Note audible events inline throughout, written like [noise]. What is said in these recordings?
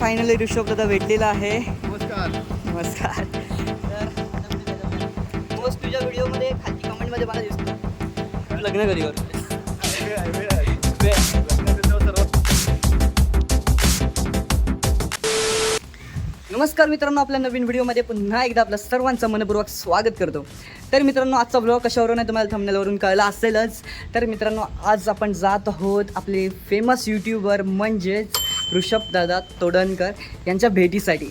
Finally Rishabh दादा भेटलेला आहे. नमस्कार. नमस्कार. तर मोस्ट तुझ्या व्हिडिओमध्ये खालची कमेंटमध्ये मला दिसतो. लग्न कधी नमस्कार मित्रांनो आपल्या नवीन व्हिडिओमध्ये पुन्हा एकदा आपलं सर्वांचं मनपूर्वक स्वागत करतो. तर मित्रांनो आजचा ब्लॉग कशावरून आहे तुम्हाला थंबनेलवरून कळला असेलच. तर मित्रांनो आज आपण जात आहोत आपले फेमस यूट्यूबर म्हणजेच ऋषभदादा तोडणकर यांच्या भेटीसाठी.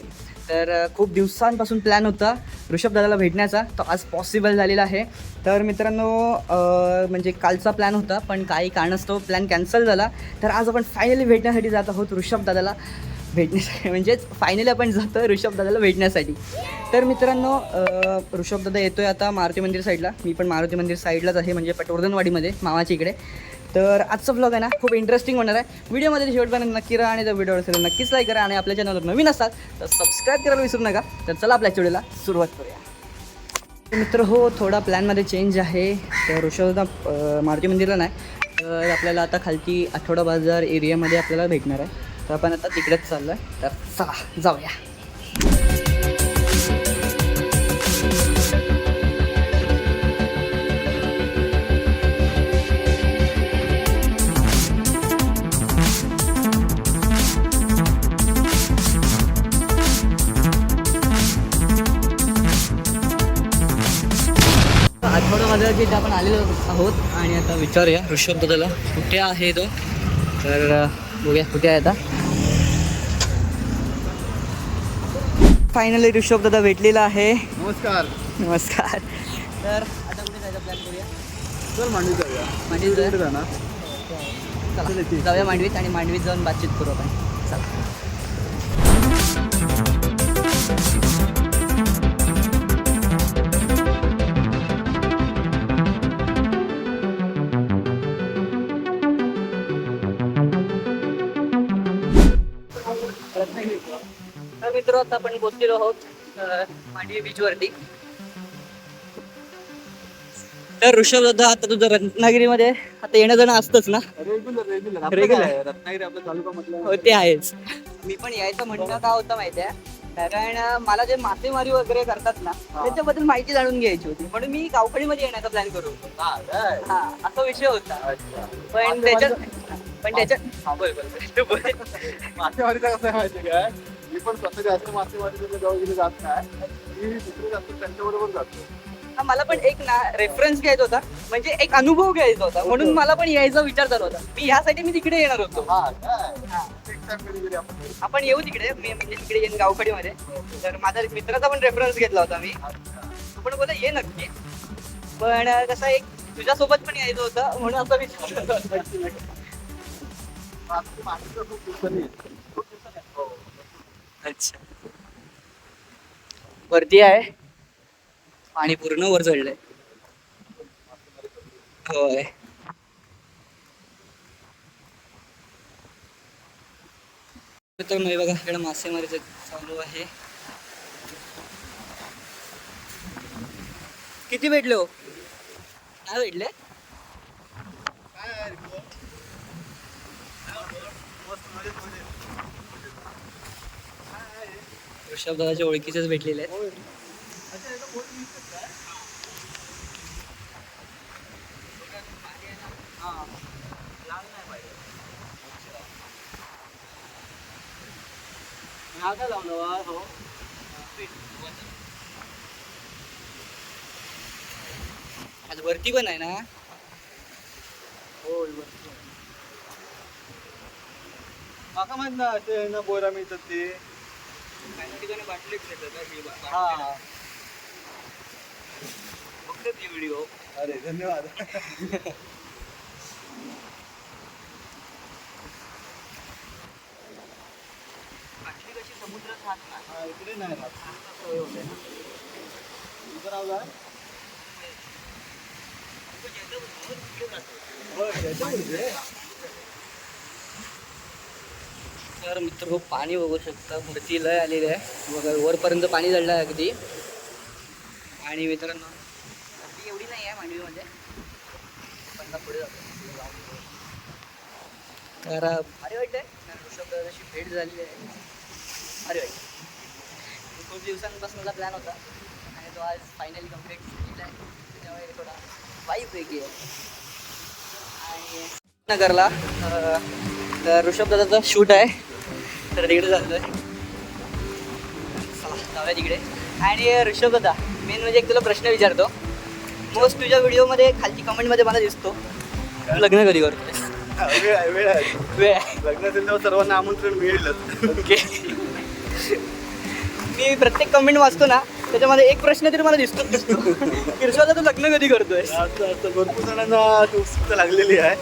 तर खूप दिवसांपासून प्लॅन होता ऋषभदादाला भेटण्याचा तो आज पॉसिबल झालेला आहे. तर मित्रांनो म्हणजे कालचा प्लॅन होता पण काही कारणास्तव प्लॅन कॅन्सल झाला. तर आज आपण फायनली भेटण्यासाठी जात आहोत ऋषभदादाला भेटण्यासाठी. [laughs] म्हणजेच फायनली आपण जातो ऋषभदादाला भेटण्यासाठी. तर मित्रांनो ऋषभदादा येतो आहे आता मारुती मंदिर साईडला मी पण मारुती मंदिर साईडलाच आहे म्हणजे पटवर्धनवाडीमध्ये मामाच्या इकडे. तर आजचा ब्लॉग आहे ना खूप इंटरेस्टिंग होणार आहे. व्हिडिओमध्ये शेवटपर्यंत नक्की राहा आणि जर व्हिडिओ असेल नक्कीच लाईक करा आणि आपल्या चॅनलवर नवीन असाल तर सबस्क्राईब करायला विसरू नका. तर चला आपल्या व्हिडिओला सुरुवात करूया. मित्र हो थोडा प्लॅनमध्ये चेंज आहे. तर ऋषभदा मारुती मंदिरला नाही. तर आपल्याला आता खालती आठवडा बाजार एरियामध्ये आपल्याला भेटणार आहे. तर आपण आता तिकडेच चाललो आहे तर चला जाऊया. बाजारात इथे आपण आलेलो आहोत आणि आता विचारूया ऋषभ दादाला कुठे आहे तो? तर बघूया कुठे आहे आता. फायनली ऋषभ दादा भेटलेला आहे. नमस्कार. नमस्कार. तर आता कुठे जायचा प्लॅन करूया. चल मांडवी जाऊया. मांडवीत जाऊया? जाऊया मांडवीत आणि मांडवीत जाऊन बातचीत करू आपण. चला. मित्र आता आपण पोहोचलेलो आहोत मांडवी बीचवरती तर ऋषभ दादा आता तुझं रत्नागिरीमध्ये आता येणं जाणं असतंच ना रेग्युलर रेग्युलर Regular. रत्नागिरी आपल्या तालुका हो म्हटलं ते आहेच मी पण यायचं म्हणणं का होतं माहितीये कारण अं, मला जे मासेमारी वगैरे करतात ना हा. त्याच्याबद्दल माहिती जाणून घ्यायची होती म्हणून मी गावखडीमध्ये येण्याचा प्लॅन करू होतो हा, काय? हा असा विषय होता अच्छा. पण त्याच्यात पण त्याच्यात हा, बोल, बोल, बोल. तू बोल. मासेमारीचा कसं आहे माहिती काय मी पण स्वतः जास्त मासेमारीच्या गाव गेले जात नाही. मी दुसरे जास्त त्यांच्याबरोबर जातो. हा, मला पण एक ना रेफरन्स घ्यायचा होता. म्हणजे एक अनुभव घ्यायचा होता. म्हणून मला पण यायचा विचार चालू होता. मी ह्यासाठी मी तिकडे येणार होतो. हा काय? आपण येऊ. तिकडे. मी म्हणजे तिकडे येईन गावखडीमध्ये. तर माझ्या मित्राचा पण रेफरन्स घेतला होता मी. अच्छा. तू पण बोला ये नक्की. पण कसं एक तुझ्यासोबत पण यायचं होतं म्हणून असं विचार मासे- [laughs] मासेचं खूप दिवसांनी येतं. खूप दिवसांनी येतं. हो. अच्छा वरती आहे पाणी पूर्ण वर चढलंय होय तर मी बघा इकडे मासेमारीचं चालू आहे किती भेटले हो काय भेटले काय मस्त काय आहे? ऋषभ दादाच्या ओळखीचेच भेटलेले आहेत आहे हो. आज वरती पण आहे ना होय, बरं. माका माहीत ना ते ना बोरा मिळतात ते काही ठिकाणी बाटलीच ही. बघतात हे व्हिडिओ अरे धन्यवाद. बाटली कशी समुद्रात राहत ना. हा, इकडे नाही राहत. इथं राहू याच्यामध्ये. तर मित्र पाणी बघू शकता. वरती लय आलेली आहे. बघा वरपर्यंत पाणी झालं आहे अगदी. आणि मित्रांनो गर्दी एवढी नाही आहे मांडवीमध्ये. पण पुढे जातो तर भारी वाटतंय. कारण ऋषभ भेट झालेली आहे. भारी वाईट खूप दिवसांपासूनचा प्लॅन होता. आणि तो आज फायनली कंप्लीट केला आहे. त्याच्यामुळे थोडा वाईफ वेगळी आहे. आणि नगरला तर ऋषभ दादाचा शूट आहे. तर तिकडे जातोय. चला जाऊया तिकडे. आणि ऋषभ दादा मेन म्हणजे एक तुला प्रश्न विचारतो. मोस्ट तुझ्या व्हिडिओमध्ये खालची कमेंटमध्ये मला दिसतो. लग्न कधी करतोय वेळ आहे वेळ आहे. वेळ आहे. लग्न असेल तेव्हा सर्वांना आमंत्रण मिळेलच. ओके मी प्रत्येक कमेंट वाचतो ना त्याच्यामध्ये एक प्रश्न तरी मला दिसतो दिसतो किरशोदा तू लग्न कधी करतोय? असं असं. भरपूर जणांना ती उत्सुकता लागलेली आहे.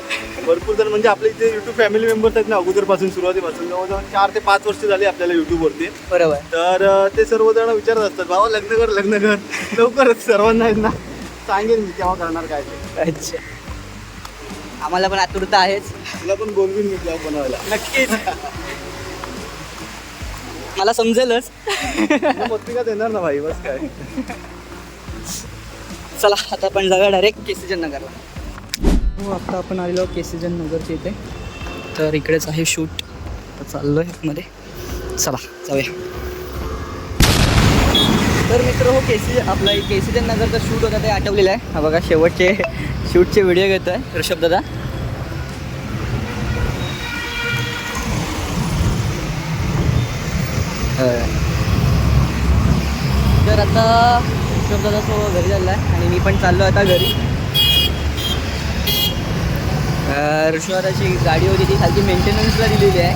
भरपूर जण म्हणजे आपले इथे युट्यूब फॅमिली मेंबर्स आहेत ना अगोदरपासून सुरुवातीपासून. जवळजवळ चार ते पाच वर्ष झाली आपल्याला युट्यूबवरती बरोबर. तर ते सर्वजण विचारत असतात बाबा लग्न कर लग्न कर. लवकरच सर्वांना आहेत ना सांगेन मी केव्हा करणार काय ते. अच्छा. आम्हाला पण आतुरता आहेच. तुला पण बोलवीन मी ब्लॉग बनवायला. नक्कीच. मला समजेलच. [laughs] पत्रिका देणार ना भाई बस काय. चला आता आपण जाऊया डायरेक्ट केसीजन नगरला हो आता आपण आलेलो केसीजन नगरच्या इथे. तर इकडेच आहे शूट. आता चाललो आहे मध्ये चला जाऊया. तर मित्र हो केसी आपला केसीजन नगरचा शूट होता ते आठवलेलं आहे. हा बघा शेवटचे शूटचे व्हिडिओ घेतो आहे ऋषभ दादा. तर आता दादा तो घरी चालला आहे आणि मी पण चाललो आता घरी. ऋषभदाची गाडी होती ती खालची मेंटेनन्सला दिलेली आहे.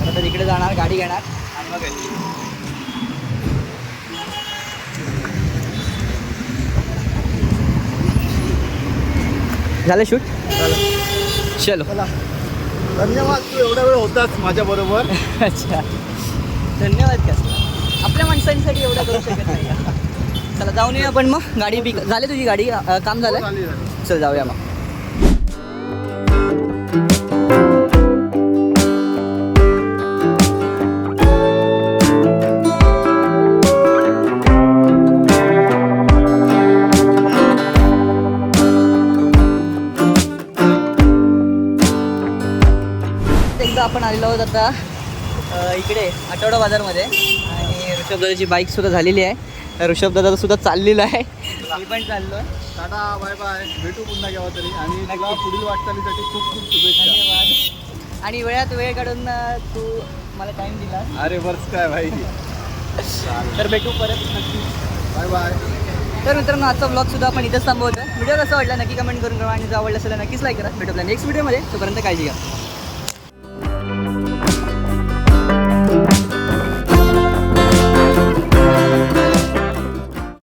तर आता तिकडे जाणार गाडी घेणार आणि मग घरी. झालं शूट चलो. चला. धन्यवाद तू एवढा वेळ होताच माझ्या बरोबर [laughs] अच्छा. धन्यवाद का आपल्या माणसांसाठी एवढं करू शकत नाही का? चला जाऊन येऊया आपण मग. गाडी बी झाली तुझी गाडी? अं, काम झालं झाली. चल जाऊया मग. एकदा आपण आलेलो आहोत आता इकडे आठवडा बाजारमध्ये. आणि ऋषभ दादाची बाईक सुद्धा झालेली आहे. ऋषभ दादा सुद्धा चाललेला आहे. मी पण चाललो टाटा बाय बाय भेटू पुन्हा केव्हा तरी. आणि तुला पुढील वाटचालीसाठी खूप खूप शुभेच्छा. धन्यवाद. आणि वेळात वेळ काढून तू मला टाईम दिला अरे बस काय भाई. [laughs] तर भेटू परत नक्की. बाय बाय तर मित्रांनो आजचा ब्लॉग सुद्धा आपण इथंच थांबवतो व्हिडिओ कसा वाटला नक्की कमेंट करून करा आणि जर आवडला असेल नक्कीच लाईक करा. भेटू आपल्या नेक्स्ट व्हिडिओमध्ये तोपर्यंत काळजी घ्या.